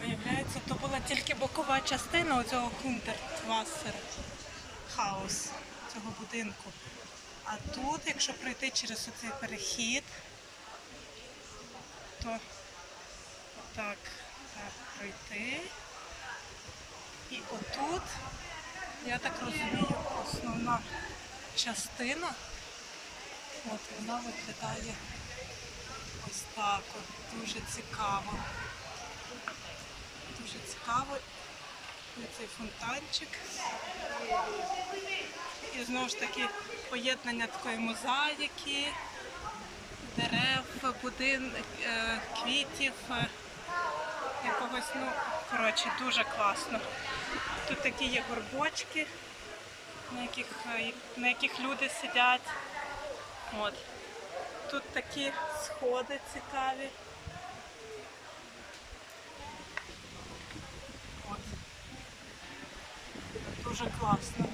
Виявляється, то була тільки бокова частина оцього Кундертвассер хаус цього будинку. А тут, якщо пройти через оцей перехід, то так, так пройти. І отут, я так розумію, основна частина. От вона виглядає ось так. От, дуже цікаво. Цікаво. Цей фонтанчик. І знову ж таки поєднання такої мозаїки, дерев, будин, е, квітів, е, якогось, ну, коротше, дуже класно. Тут такі є горбочки, на яких, е, на яких люди сидять. От. Тут такі сходи цікаві. От. Дуже класно.